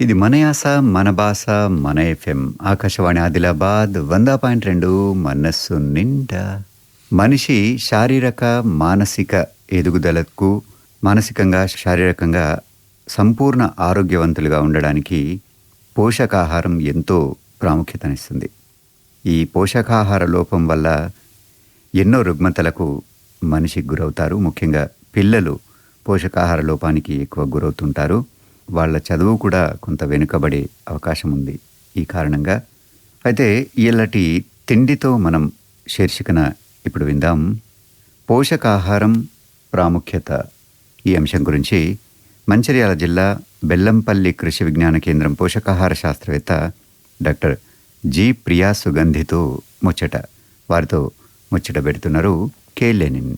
ఇది మన యాస మన భాష మన ఎఫ్ఎం. ఆకాశవాణి ఆదిలాబాద్ వంద పాయింట్ రెండు మనస్సు నిండా. మనిషి శారీరక మానసిక ఎదుగుదలకు మానసికంగా శారీరకంగా సంపూర్ణ ఆరోగ్యవంతులుగా ఉండడానికి పోషకాహారం ఎంతో ప్రాముఖ్యతనిస్తుంది. ఈ పోషకాహార లోపం వల్ల ఎన్నో రుగ్మతలకు మనిషి గురవుతారు. ముఖ్యంగా పిల్లలు పోషకాహార లోపానికి ఎక్కువ గురవుతుంటారు. వాళ్ళ చదువు కూడా కొంత వెనుకబడే అవకాశం ఉంది. ఈ కారణంగా అయితే ఇలాంటి తిండితో మనం శీర్షికన ఇప్పుడు విందాం. పోషకాహారం ప్రాముఖ్యత. ఈ అంశం గురించి మంచిర్యాల జిల్లా బెల్లంపల్లి కృషి విజ్ఞాన కేంద్రం పోషకాహార శాస్త్రవేత్త డాక్టర్ జి ప్రియా సుగంధితో ముచ్చట. వారితో ముచ్చట పెడుతున్నారు కే లెనిన్.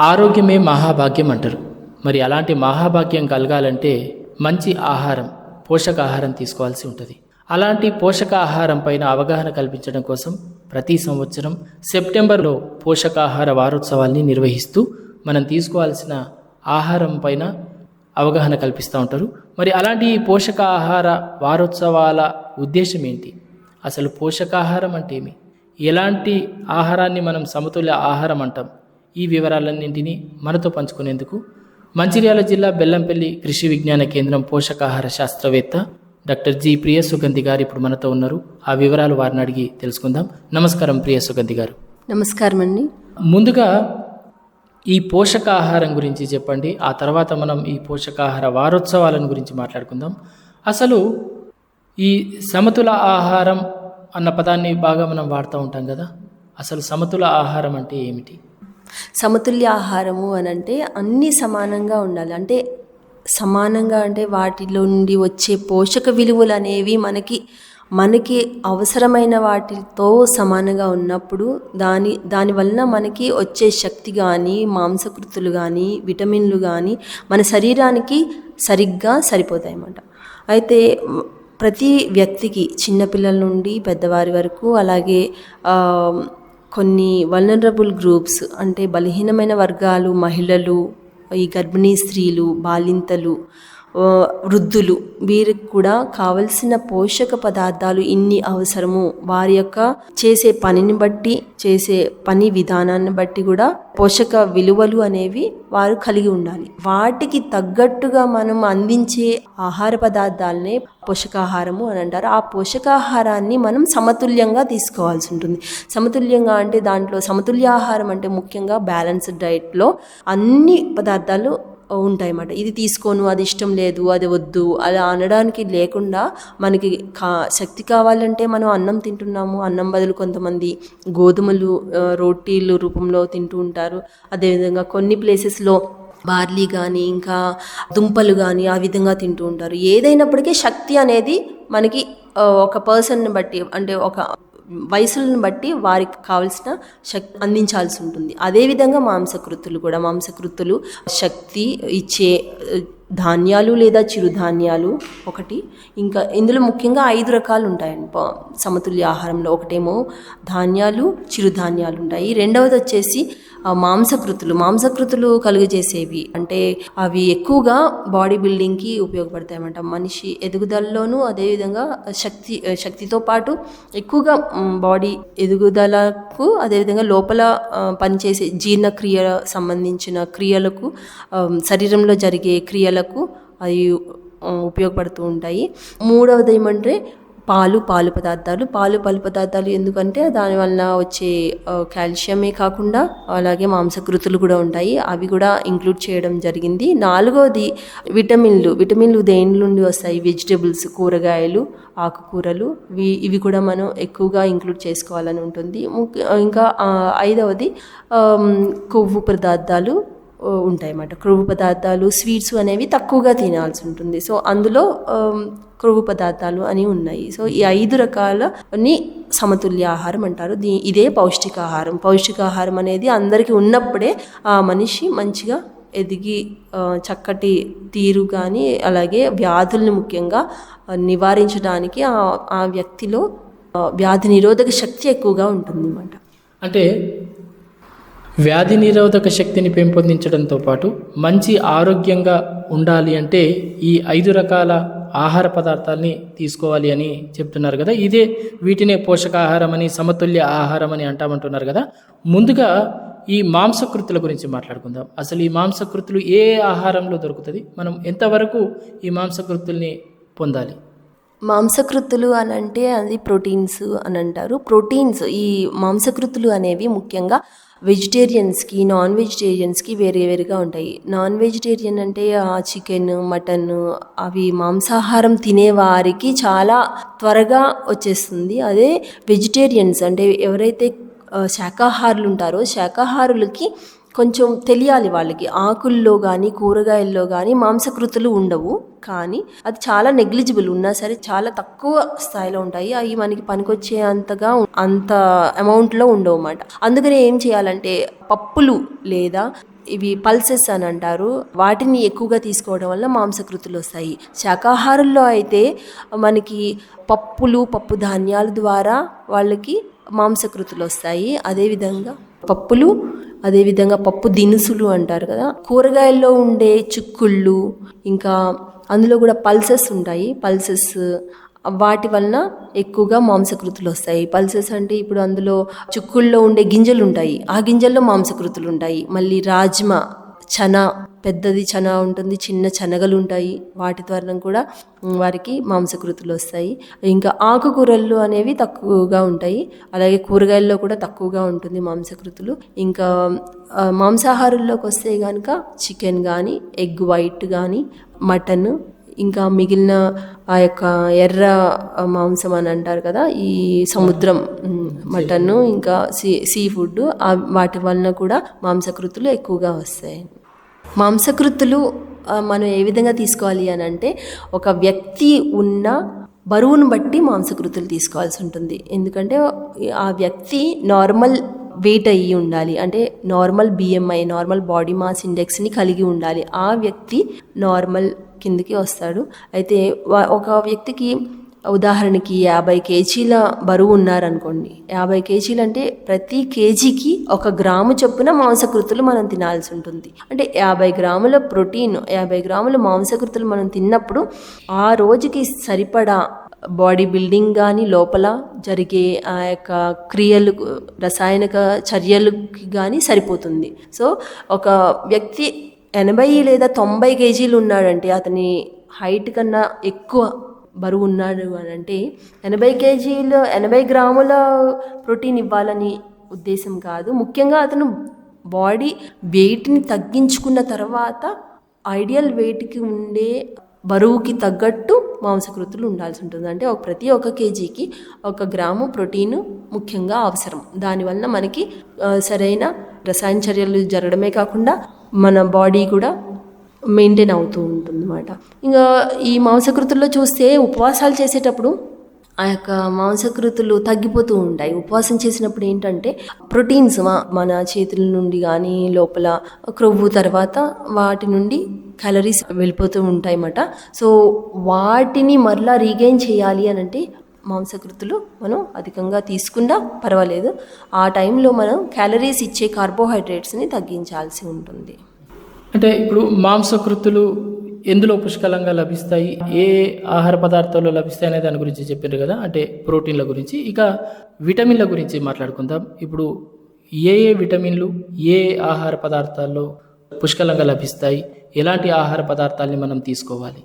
ఆరోగ్యమే మహాభాగ్యం అంటారు. మరి అలాంటి మహాభాగ్యం కలగాలంటే మంచి ఆహారం పోషకాహారం తీసుకోవాల్సి ఉంటుంది. అలాంటి పోషకాహారం పైన అవగాహన కల్పించడం కోసం ప్రతి సంవత్సరం సెప్టెంబర్లో పోషకాహార వారోత్సవాల్ని నిర్వహిస్తూ మనం తీసుకోవాల్సిన ఆహారం పైన అవగాహన కల్పిస్తూ ఉంటారు. మరి అలాంటి పోషకాహార వారోత్సవాల ఉద్దేశం ఏంటి? అసలు పోషకాహారం అంటే ఏమి? ఎలాంటి ఆహారాన్ని మనం సమతుల్య ఆహారం అంటాం? ఈ వివరాలన్నింటినీ మనతో పంచుకునేందుకు మంచిర్యాల జిల్లా బెల్లంపల్లి కృషి విజ్ఞాన కేంద్రం పోషకాహార శాస్త్రవేత్త డాక్టర్ జి ప్రియ సుగంధి గారు ఇప్పుడు మనతో ఉన్నారు. ఆ వివరాలు వారిని అడిగి తెలుసుకుందాం. నమస్కారం ప్రియ సుగంధి గారు. నమస్కారం అండి. ముందుగా ఈ పోషకాహారం గురించి చెప్పండి. ఆ తర్వాత మనం ఈ పోషకాహార వారోత్సవాలను గురించి మాట్లాడుకుందాం. అసలు ఈ సమతుల ఆహారం అన్న పదాన్ని బాగా మనం వాడుతూ ఉంటాం కదా. అసలు సమతుల ఆహారం అంటే ఏమిటి? సమతుల్య ఆహారము అని అంటే అన్నీ సమానంగా ఉండాలి. అంటే సమానంగా అంటే వాటిలో నుండి వచ్చే పోషక విలువలు అనేవి మనకి మనకి అవసరమైన వాటితో సమానంగా ఉన్నప్పుడు దాని దానివలన మనకి వచ్చే శక్తి కానీ మాంసకృతులు కానీ విటమిన్లు కానీ మన శరీరానికి సరిగ్గా సరిపోతాయి అన్నమాట అయితే ప్రతి వ్యక్తికి చిన్నపిల్లల నుండి పెద్దవారి వరకు అలాగే కొన్ని వల్నరబుల్ గ్రూప్స్ అంటే బలహీనమైన వర్గాలు మహిళలు ఈ గర్భిణీ స్త్రీలు బాలింతలు వృద్ధులు. వీరికి కూడా కావలసిన పోషక పదార్థాలు ఇన్ని అవసరము. వారి యొక్క చేసే పనిని బట్టి చేసే పని విధానాన్ని బట్టి కూడా పోషక విలువలు అనేవి వారు కలిగి ఉండాలి. వాటికి తగ్గట్టుగా మనం అందించే ఆహార పదార్థాలనే పోషకాహారము అని అంటారు. ఆ పోషకాహారాన్ని మనం సమతుల్యంగా తీసుకోవాల్సి ఉంటుంది. సమతుల్యంగా అంటే దాంట్లో సమతుల్య ఆహారం అంటే ముఖ్యంగా బ్యాలెన్స్డ్ డైట్లో అన్ని పదార్థాలు ఉంటాయి అన్నమాట ఇది తీసుకోను అది ఇష్టం లేదు అది వద్దు అలా అనడానికి లేకుండా మనకి కా శక్తి కావాలంటే మనం అన్నం తింటున్నాము. అన్నం బదులు కొంతమంది గోధుమలు రోటీలు రూపంలో తింటూ ఉంటారు. అదేవిధంగా కొన్ని ప్లేసెస్లో బార్లీ కానీ ఇంకా దుంపలు కానీ ఆ విధంగా తింటూ ఉంటారు. ఏదైనప్పటికీ శక్తి అనేది మనకి ఒక పర్సన్ని బట్టి అంటే ఒక వయసులను బట్టి వారికి కావలసిన శక్తి అందించాల్సి ఉంటుంది. అదేవిధంగా మాంసకృతులు కూడా మాంసకృతులు శక్తి ఇచ్చే ధాన్యాలు లేదా చిరుధాన్యాలు ఒకటి. ఇంకా ఇందులో ముఖ్యంగా ఐదు రకాలు ఉంటాయండి సమతుల్య ఆహారంలో ఒకటేమో ధాన్యాలు చిరుధాన్యాలు ఉంటాయి. రెండవది వచ్చేసి మాంసకృతులు. మాంసకృతులు కలుగజేసేవి అంటే అవి ఎక్కువగా బాడీ బిల్డింగ్కి ఉపయోగపడతాయి అన్నమాట మనిషి ఎదుగుదలలోనూ అదేవిధంగా శక్తి శక్తితో పాటు ఎక్కువగా బాడీ ఎదుగుదలకు అదేవిధంగా లోపల పనిచేసే జీర్ణక్రియ సంబంధించిన క్రియలకు శరీరంలో జరిగే క్రియలకు అవి ఉపయోగపడుతూ ఉంటాయి. మూడవది ఏమంటే పాలు పాలు పదార్థాలు. పాలు పాలు పదార్థాలు ఎందుకంటే దానివల్ల వచ్చే కాల్షియమే కాకుండా అలాగే మాంసకృతులు కూడా ఉంటాయి. అవి కూడా ఇంక్లూడ్ చేయడం జరిగింది. నాలుగవది విటమిన్లు. విటమిన్లు దేని నుండి వస్తాయి? వెజిటబుల్స్ కూరగాయలు ఆకుకూరలు. ఇవి ఇవి కూడా మనం ఎక్కువగా ఇంక్లూడ్ చేసుకోవాలని ఉంటుంది. ముఖ్య- ఇంకా ఐదవది కొవ్వు పదార్థాలు. ఉంటాయన్నమాట. క్రొవ్వు పదార్థాలు స్వీట్స్ అనేవి తక్కువగా తినాల్సి ఉంటుంది. సో అందులో క్రొవ్వు పదార్థాలు అని ఉన్నాయి. సో ఈ ఐదు రకాలని సమతుల్య ఆహారం అంటారు. దీ ఇదే పౌష్టికాహారం. పౌష్టికాహారం అనేది అందరికీ ఉన్నప్పుడే ఆ మనిషి మంచిగా ఎదిగి చక్కటి తీరు కానీ అలాగే వ్యాధుల్ని ముఖ్యంగా నివారించడానికి ఆ ఆ వ్యక్తిలో వ్యాధి నిరోధక శక్తి ఎక్కువగా ఉంటుంది అన్నమాట అంటే వ్యాధి నిరోధక శక్తిని పెంపొందించడంతో పాటు మంచి ఆరోగ్యంగా ఉండాలి అంటే ఈ ఐదు రకాల ఆహార పదార్థాలని తీసుకోవాలి అని చెప్తున్నారు కదా. ఇదే వీటినే పోషకాహారం అని సమతుల్య ఆహారం అని అంటామంటున్నారు కదా. ముందుగా ఈ మాంసకృతుల గురించి మాట్లాడుకుందాం. అసలు ఈ మాంసకృతులు ఏ ఆహారంలో దొరుకుతుంది? మనం ఎంతవరకు ఈ మాంసకృతుల్ని పొందాలి? మాంసకృతులు అని అంటే అది ప్రోటీన్స్ అని అంటారు. ప్రోటీన్స్ ఈ మాంసకృతులు అనేవి ముఖ్యంగా వెజిటేరియన్స్కి నాన్ వెజిటేరియన్స్కి వేరే వేరుగా ఉంటాయి. నాన్ వెజిటేరియన్ అంటే చికెన్ మటన్ అవి మాంసాహారం తినే వారికి చాలా త్వరగా వచ్చేస్తుంది. అదే వెజిటేరియన్స్ అంటే ఎవరైతే ఆ, శాకాహారులు ఉంటారో శాకాహారులకి కొంచెం తెలియాలి వాళ్ళకి. ఆకుల్లో కానీ కూరగాయల్లో కానీ మాంసకృతులు ఉండవు. కానీ అది చాలా నెగ్లిజిబుల్ ఉన్నా సరే చాలా తక్కువ స్థాయిలో ఉంటాయి. అవి మనకి పనికొచ్చే అంతగా అంత అమౌంట్లో ఉండవు అన్నమాట. అందుకనే ఏం చేయాలంటే పప్పులు లేదా ఇవి పల్సెస్ అని అంటారు. వాటిని ఎక్కువగా తీసుకోవడం వల్ల మాంసకృతులు వస్తాయి. శాకాహారుల్లో అయితే మనకి పప్పులు పప్పు ధాన్యాల ద్వారా వాళ్ళకి మాంసకృతులు వస్తాయి. అదేవిధంగా పప్పులు అదేవిధంగా పప్పు దినుసులు అంటారు కదా. కూరగాయల్లో ఉండే చిక్కుళ్ళు ఇంకా అందులో కూడా పల్సెస్ ఉంటాయి. పల్సెస్ వాటి వలన ఎక్కువగా మాంసకృతులు వస్తాయి. పల్సెస్ అంటే ఇప్పుడు అందులో చిక్కుల్లో ఉండే గింజలు ఉంటాయి. ఆ గింజల్లో మాంసకృతులు ఉంటాయి. మళ్ళీ రాజ్మా చన పెద్దది చన ఉంటుంది చిన్న చనగలు ఉంటాయి. వాటి ద్వారా కూడా వారికి మాంసకృతులు వస్తాయి. ఇంకా ఆకుకూరలు అనేవి తక్కువగా ఉంటాయి. అలాగే కూరగాయల్లో కూడా తక్కువగా ఉంటుంది మాంసకృతులు. ఇంకా మాంసాహారుల్లోకి వస్తే కనుక చికెన్ కానీ ఎగ్ వైట్ కానీ మటన్ ఇంకా మిగిలిన ఆ యొక్క ఎర్ర మాంసం అని అంటారు కదా ఈ సముద్రం మటన్ ఇంకా సీ సీ ఫుడ్ వాటి వలన కూడా మాంసకృతులు ఎక్కువగా వస్తాయి. మాంసకృతులు మనం ఏ విధంగా తీసుకోవాలి అని అంటే ఒక వ్యక్తి ఉన్న బరువును బట్టి మాంసకృతులు తీసుకోవాల్సి ఉంటుంది. ఎందుకంటే ఆ వ్యక్తి నార్మల్ వెయిట్ అయ్యి ఉండాలి. అంటే normal BMI normal body mass ఇండెక్స్ని కలిగి ఉండాలి. ఆ వ్యక్తి నార్మల్ కిందకి వస్తాడు. అయితే ఒక వ్యక్తికి ఉదాహరణకి యాభై కేజీల బరువు ఉన్నారనుకోండి. యాభై కేజీలు అంటే ప్రతి కేజీకి ఒక గ్రాము చొప్పున మాంసకృతులు మనం తినాల్సి ఉంటుంది. అంటే యాభై గ్రాముల ప్రోటీన్ యాభై గ్రాముల మాంసకృతులు మనం తిన్నప్పుడు ఆ రోజుకి సరిపడా బాడీ బిల్డింగ్ కానీ లోపల జరిగే ఆ యొక్క క్రియలు రసాయనిక చర్యలకి కానీ సరిపోతుంది. సో ఒక వ్యక్తి ఎనభై లేదా తొంభై కేజీలు ఉన్నాడంటే అతని హైట్ కన్నా ఎక్కువ బరువు ఉన్నాడు అని అంటే ఎనభై కేజీలు ఎనభై గ్రాముల ప్రోటీన్ ఇవ్వాలని ఉద్దేశం కాదు. ముఖ్యంగా అతను బాడీ వెయిట్ని తగ్గించుకున్న తర్వాత ఐడియల్ వెయిట్కి ఉండే బరువుకి తగ్గట్టు మాంసకృతులు ఉండాల్సి ఉంటుంది. అంటే ఒక ప్రతి ఒక్క కేజీకి ఒక గ్రాము ప్రోటీన్ ముఖ్యంగా అవసరం. దానివల్ల మనకి సరైన రసాయన చర్యలు జరగడమే కాకుండా మన బాడీ కూడా మెయింటైన్ అవుతూ ఉంటుంది అనమాట ఇంకా ఈ మాంసకృతుల్లో చూస్తే ఉపవాసాలు చేసేటప్పుడు ఆ యొక్క మాంసకృతులు తగ్గిపోతూ ఉంటాయి. ఉపవాసం చేసినప్పుడు ఏంటంటే ప్రోటీన్స్ మన చేతుల నుండి కానీ లోపల క్రొవ్వు తర్వాత వాటి నుండి క్యాలరీస్ వెళ్ళిపోతూ ఉంటాయి అన్నమాట సో వాటిని మరలా రీగైన్ చేయాలి అని అంటే మాంసకృతులు మనం అధికంగా తీసుకున్నా పర్వాలేదు. ఆ టైంలో మనం క్యాలరీస్ ఇచ్చే కార్బోహైడ్రేట్స్ని తగ్గించాల్సి ఉంటుంది. అంటే ఇప్పుడు మాంసకృతులు ఎందులో పుష్కలంగా లభిస్తాయి? ఏ ఆహార పదార్థాల్లో లభిస్తాయి అనే దాని గురించి చెప్పారు కదా? అంటే ప్రోటీన్ల గురించి. ఇక విటమిన్ల గురించి మాట్లాడుకుందాం. ఇప్పుడు ఏ ఏ విటమిన్లు ఏ ఆహార పదార్థాల్లో పుష్కలంగా లభిస్తాయి? ఎలాంటి ఆహార పదార్థాలని మనం తీసుకోవాలి?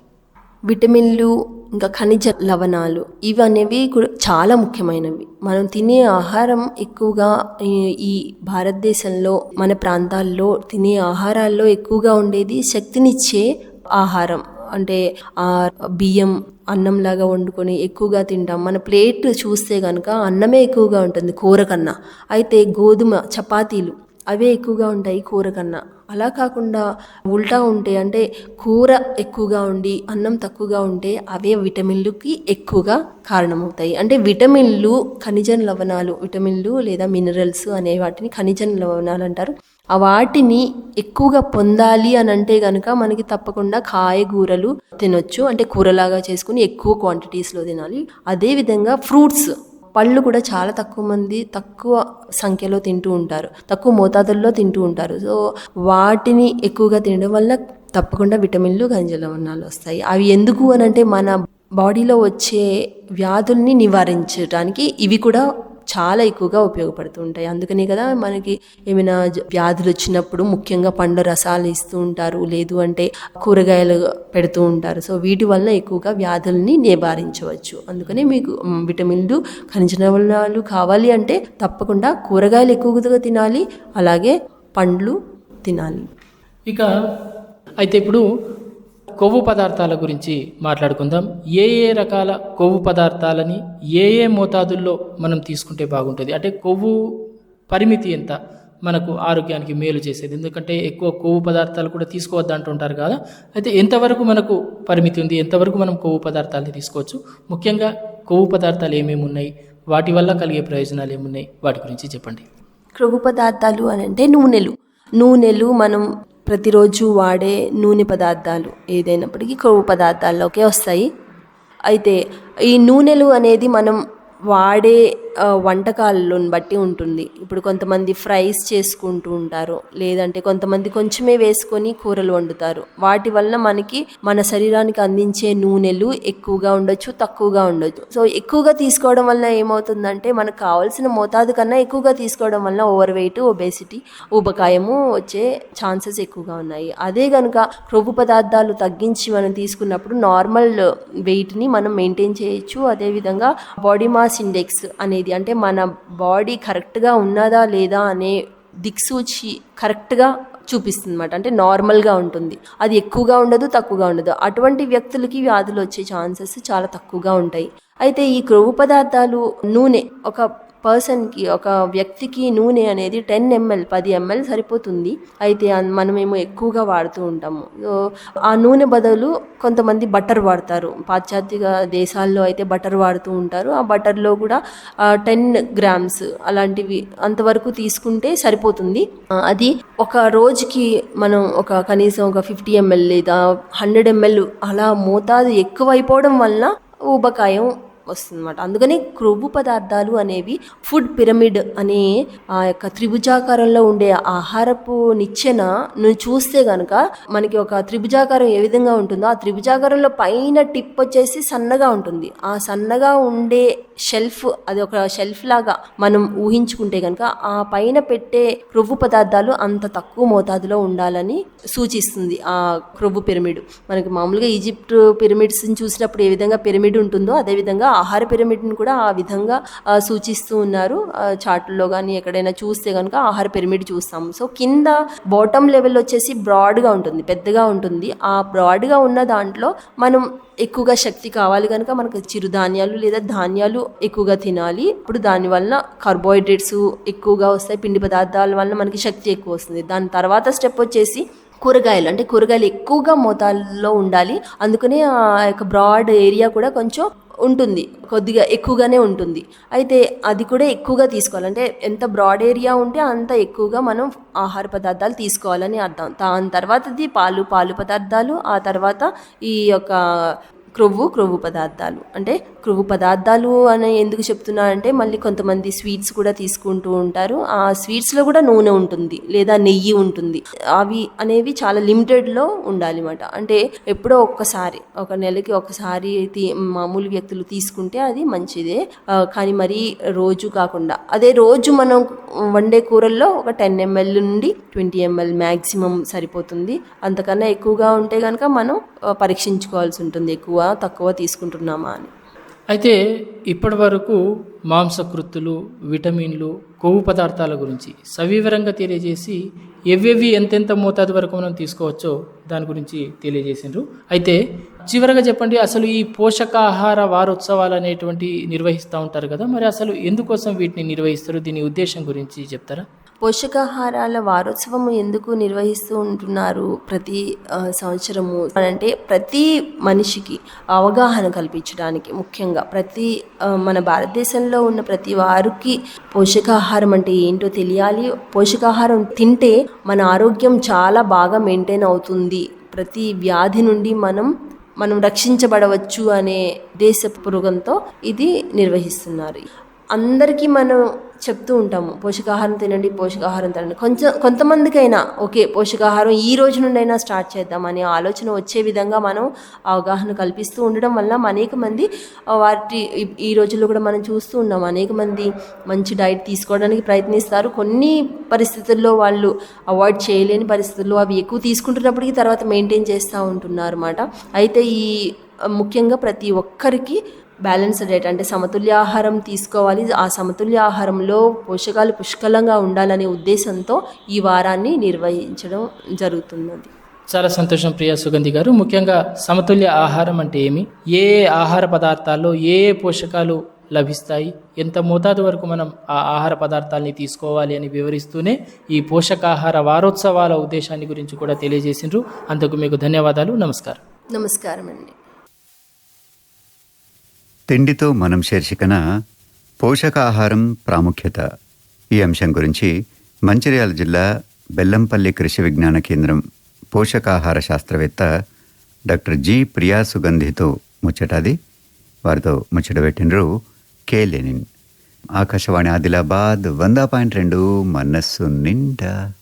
విటమిన్లు ఇంకా ఖనిజ లవణాలు ఇవి అనేవి కూడా చాలా ముఖ్యమైనవి. మనం తినే ఆహారం ఎక్కువగా ఈ- భారతదేశంలో మన ప్రాంతాల్లో తినే ఆహారాల్లో ఎక్కువగా ఉండేది శక్తినిచ్చే ఆహారం. అంటే ఆ బియ్యం అన్నం లాగా వండుకొని ఎక్కువగా తింటాం. మన ప్లేట్ చూస్తే కనుక అన్నమే ఎక్కువగా ఉంటుంది కూర కన్నా అయితే గోధుమ చపాతీలు అవే ఎక్కువగా ఉంటాయి కూర కన్నా అలా కాకుండా ఉల్టా ఉంటే అంటే కూర ఎక్కువగా ఉండి అన్నం తక్కువగా ఉంటే అవే విటమిన్లుకి ఎక్కువగా కారణమవుతాయి. అంటే విటమిన్లు ఖనిజ లవణాలు విటమిన్లు లేదా మినరల్స్ అనే వాటిని ఖనిజ లవణాలు అంటారు. ఆ వాటిని ఎక్కువగా పొందాలి అని అంటే కనుక మనకి తప్పకుండా కాయగూరలు తినొచ్చు. అంటే కూరలాగా చేసుకుని ఎక్కువ క్వాంటిటీస్లో తినాలి. అదేవిధంగా ఫ్రూట్స్ పళ్ళు కూడా చాలా తక్కువ మంది తక్కువ సంఖ్యలో తింటూ ఉంటారు. తక్కువ మోతాదుల్లో తింటూ ఉంటారు. సో వాటిని ఎక్కువగా తినడం వల్ల తప్పకుండా విటమిన్లు ఖనిజ వస్తాయి. అవి ఎందుకు అని అంటే మన బాడీలో వచ్చే వ్యాధుల్ని నివారించడానికి ఇవి కూడా చాలా ఎక్కువగా ఉపయోగపడుతూ ఉంటాయి. అందుకనే కదా మనకి ఏమైనా వ్యాధులు వచ్చినప్పుడు ముఖ్యంగా పండ్ల రసాలు ఇస్తూ ఉంటారు. లేదు అంటే కూరగాయలు పెడుతూ ఉంటారు. సో వీటి వలన ఎక్కువగా వ్యాధుల్ని నివారించవచ్చు. అందుకనే మీకు విటమిన్లు ఖనిజ లవణాలు కావాలి అంటే తప్పకుండా కూరగాయలు ఎక్కువగా తినాలి. అలాగే పండ్లు తినాలి. ఇక అయితే ఇప్పుడు కొవ్వు పదార్థాల గురించి మాట్లాడుకుందాం. ఏ ఏ రకాల కొవ్వు పదార్థాలని ఏ ఏ మోతాదుల్లో మనం తీసుకుంటే బాగుంటుంది? అంటే కొవ్వు పరిమితి ఎంత? మనకు ఆరోగ్యానికి మేలు చేసేది. ఎందుకంటే ఎక్కువ కొవ్వు పదార్థాలు కూడా తీసుకోవద్దు అంటుంటారు కదా. అయితే ఎంతవరకు మనకు పరిమితి ఉంది? ఎంతవరకు మనం కొవ్వు పదార్థాలని తీసుకోవచ్చు? ముఖ్యంగా కొవ్వు పదార్థాలు ఏమేమి ఉన్నాయి? వాటి వల్ల కలిగే ప్రయోజనాలు ఏమున్నాయి? వాటి గురించి చెప్పండి. కొవ్వు పదార్థాలు అని అంటే నూనెలు. నూనెలు మనం ప్రతిరోజు వాడే నూనె పదార్థాలు ఏదైనప్పటికీ కొవ్వు పదార్థాల్లోకే వస్తాయి. అయితే ఈ నూనెలు అనేది మనం వాడే వంటకాలను బట్టి ఉంటుంది. ఇప్పుడు కొంతమంది ఫ్రైస్ చేసుకుంటూ ఉంటారు. లేదంటే కొంతమంది కొంచెమే వేసుకొని కూరలు వండుతారు. వాటి వలన మనకి మన శరీరానికి అందించే నూనెలు ఎక్కువగా ఉండొచ్చు తక్కువగా ఉండొచ్చు. సో ఎక్కువగా తీసుకోవడం వల్ల ఏమవుతుందంటే మనకు కావాల్సిన మోతాదు కన్నా ఎక్కువగా తీసుకోవడం వల్ల ఓవర్ వెయిట్ ఒబేసిటీ ఊబకాయము వచ్చే ఛాన్సెస్ ఎక్కువగా ఉన్నాయి. అదే కనుక క్రొవ్వు పదార్థాలు తగ్గించి మనం తీసుకున్నప్పుడు నార్మల్ వెయిట్ని మనం మెయింటైన్ చేయొచ్చు. అదేవిధంగా బాడీ మాస్ ఇండెక్స్ అనేది అంటే మన బాడీ కరెక్ట్గా ఉన్నదా లేదా అనే దిక్సూచి కరెక్ట్గా చూపిస్తుంది అనమాట అంటే నార్మల్గా ఉంటుంది. అది ఎక్కువగా ఉండదు తక్కువగా ఉండదు. అటువంటి వ్యక్తులకి వ్యాధులు వచ్చే ఛాన్సెస్ చాలా తక్కువగా ఉంటాయి. అయితే ఈ క్రొవ్వు పదార్థాలు నూనె ఒక పర్సన్కి ఒక వ్యక్తికి నూనె అనేది టెన్ ఎంఎల్ పది ఎంఎల్ సరిపోతుంది. అయితే మనమేమో ఎక్కువగా వాడుతూ ఉంటాము. సో ఆ నూనె బదులు కొంతమంది బటర్ వాడతారు. పాశ్చాత్య దేశాల్లో అయితే బటర్ వాడుతూ ఉంటారు. ఆ బటర్లో కూడా టెన్ గ్రామ్స్ అలాంటివి అంతవరకు తీసుకుంటే సరిపోతుంది. అది ఒక రోజుకి మనం ఒక కనీసం ఒక ఫిఫ్టీ ఎంఎల్ లేదా హండ్రెడ్ ఎంఎల్ అలా మోతాదు ఎక్కువైపోవడం వల్ల ఊబకాయం వస్తుందన్నమాట. అందుకని క్రొవ్వు పదార్థాలు అనేవి ఫుడ్ పిరమిడ్ అనే ఆ యొక్క త్రిభుజాకారంలో ఉండే ఆహారపు నిచ్చెన నువ్వు చూస్తే గనక మనకి ఒక త్రిభుజాకారం ఏ విధంగా ఉంటుందో ఆ త్రిభుజాకారంలో పైన టిప్ వచ్చేసి సన్నగా ఉంటుంది. ఆ సన్నగా ఉండే షెల్ఫ్ అది ఒక షెల్ఫ్ లాగా మనం ఊహించుకుంటే కనుక ఆ పైన పెట్టే క్రొవ్వు పదార్థాలు అంత తక్కువ మోతాదులో ఉండాలని సూచిస్తుంది ఆ క్రొవ్వు పిరమిడ్. మనకి మామూలుగా ఈజిప్ట్ పిరమిడ్స్ని చూసినప్పుడు ఏ విధంగా పిరమిడ్ ఉంటుందో అదేవిధంగా ఆహార పిరమిడ్ని కూడా ఆ విధంగా సూచిస్తూ ఉన్నారు. చార్టుల్లో కానీ ఎక్కడైనా చూస్తే కనుక ఆహార పిరమిడ్ చూస్తాము. సో కింద బాటమ్ లెవెల్ వచ్చేసి బ్రాడ్గా ఉంటుంది పెద్దగా ఉంటుంది. ఆ బ్రాడ్గా ఉన్న దాంట్లో మనం ఎక్కువగా శక్తి కావాలి కనుక మనకు చిరుధాన్యాలు లేదా ధాన్యాలు ఎక్కువగా తినాలి. ఇప్పుడు దాని వలన కార్బోహైడ్రేట్స్ ఎక్కువగా వస్తాయి పిండి పదార్థాల వలన మనకి శక్తి ఎక్కువ వస్తుంది. దాని తర్వాత స్టెప్ వచ్చేసి కూరగాయలు. అంటే కూరగాయలు ఎక్కువగా మోతాదులో ఉండాలి. అందుకనే ఆ యొక్క బ్రాడ్ ఏరియా కూడా కొంచెం ఉంటుంది కొద్దిగా ఎక్కువగానే ఉంటుంది. అయితే అది కూడా ఎక్కువగా తీసుకోవాలి. అంటే ఎంత బ్రాడ్ ఏరియా ఉంటే అంత ఎక్కువగా మనం ఆహార పదార్థాలు తీసుకోవాలని అర్థం. దాని తర్వాతది పాలు పాలు పదార్థాలు ఆ తర్వాత ఈ యొక్క క్రొవ్వు క్రొవ్వు పదార్థాలు. అంటే క్రొవ్వు పదార్థాలు అని ఎందుకు చెప్తున్నా అంటే మళ్ళీ కొంతమంది స్వీట్స్ కూడా తీసుకుంటూ ఉంటారు. ఆ స్వీట్స్లో కూడా నూనె ఉంటుంది లేదా నెయ్యి ఉంటుంది. అవి అనేవి చాలా లిమిటెడ్లో ఉండాలి అన్నమాట అంటే ఎప్పుడో ఒక్కసారి ఒక నెలకి ఒకసారి తీ- మామూలు వ్యక్తులు తీసుకుంటే అది మంచిదే. కానీ మరీ రోజు కాకుండా. అదే రోజు మనం వండే కూరల్లో ఒక టెన్ ఎంఎల్ నుండి ట్వంటీ ఎంఎల్ మ్యాక్సిమం సరిపోతుంది. అంతకన్నా ఎక్కువగా ఉంటే కనుక మనం పరీక్షించుకోవాల్సి ఉంటుంది ఎక్కువ. తక్కువ తీసుకుంటున్నామా అని. అయితే ఇప్పటి వరకు మాంసకృత్తులు విటమిన్లు కొవ్వు పదార్థాల గురించి సవివరంగా తెలియజేసి ఎవేవి ఎంతెంత మోతాదు వరకు మనం తీసుకోవచ్చో దాని గురించి తెలియజేసిండ్రు. అయితే చివరగా చెప్పండి అసలు ఈ పోషకాహార వారోత్సవాలు అనేటువంటి నిర్వహిస్తూ ఉంటారు కదా మరి అసలు ఎందుకోసం వీటిని నిర్వహిస్తారు? దీని ఉద్దేశం గురించి చెప్తారా? పోషకాహారాల వారోత్సవం ఎందుకు నిర్వహిస్తూ ఉంటున్నారు ప్రతి సంవత్సరము? అంటే ప్రతి మనిషికి అవగాహన కల్పించడానికి ముఖ్యంగా ప్రతి మన భారతదేశంలో ఉన్న ప్రతి వారికి పోషకాహారం అంటే ఏంటో తెలియాలి. పోషకాహారం తింటే మన ఆరోగ్యం చాలా బాగా మెయింటైన్ అవుతుంది. ప్రతి వ్యాధి నుండి మనం మనం రక్షించబడవచ్చు అనే దేశ పురుగంతో ఇది నిర్వహిస్తున్నారు. అందరికీ మనం చెప్తూ ఉంటాము పోషకాహారం తినండి పోషకాహారం తినండి. కొంచెం కొంతమందికైనా ఓకే పోషకాహారం ఈ రోజు నుండైనా స్టార్ట్ చేద్దాం అనే ఆలోచన వచ్చే విధంగా మనం అవగాహన కల్పిస్తూ ఉండడం వల్ల అనేక మంది వాటి ఈ- రోజుల్లో కూడా మనం చూస్తూ ఉన్నాం అనేక మంది మంచి డైట్ తీసుకోవడానికి ప్రయత్నిస్తారు. కొన్ని పరిస్థితుల్లో వాళ్ళు అవాయిడ్ చేయలేని పరిస్థితుల్లో అవి ఎక్కువ తీసుకుంటున్నప్పటికీ తర్వాత మెయింటైన్ చేస్తూ ఉంటున్నారు అన్నమాట అయితే ఈ ముఖ్యంగా ప్రతి ఒక్కరికి బ్యాలెన్స్ డైట్ అంటే సమతుల్య ఆహారం తీసుకోవాలి. ఆ సమతుల్య ఆహారంలో పోషకాలు పుష్కలంగా ఉండాలనే ఉద్దేశంతో ఈ వారాన్ని నిర్వహించడం జరుగుతున్నది. చాలా సంతోషం ప్రియ సుగంధి గారు. ముఖ్యంగా సమతుల్య ఆహారం అంటే ఏమి? ఏ ఆహార పదార్థాల్లో ఏ ఏ పోషకాలు లభిస్తాయి? ఎంత మోతాదు వరకు మనం ఆ ఆహార పదార్థాలని తీసుకోవాలి అని వివరిస్తూనే ఈ పోషకాహార వారోత్సవాల ఉద్దేశాన్ని గురించి కూడా తెలియజేసిండ్రు. అందుకు మీకు ధన్యవాదాలు. నమస్కారం. నమస్కారం అండి తిండితో మనం శీర్షికన పోషకాహారం ప్రాముఖ్యత. ఈ అంశం గురించి మంచిర్యాల జిల్లా బెల్లంపల్లి కృషి విజ్ఞాన కేంద్రం పోషకాహార శాస్త్రవేత్త డాక్టర్ జి ప్రియా సుగంధితో ముచ్చటాది. వారితో ముచ్చట పెట్టినరు కే లెనిన్. ఆకాశవాణి ఆదిలాబాద్ వంద పాయింట్ రెండు మనస్సు నిండా.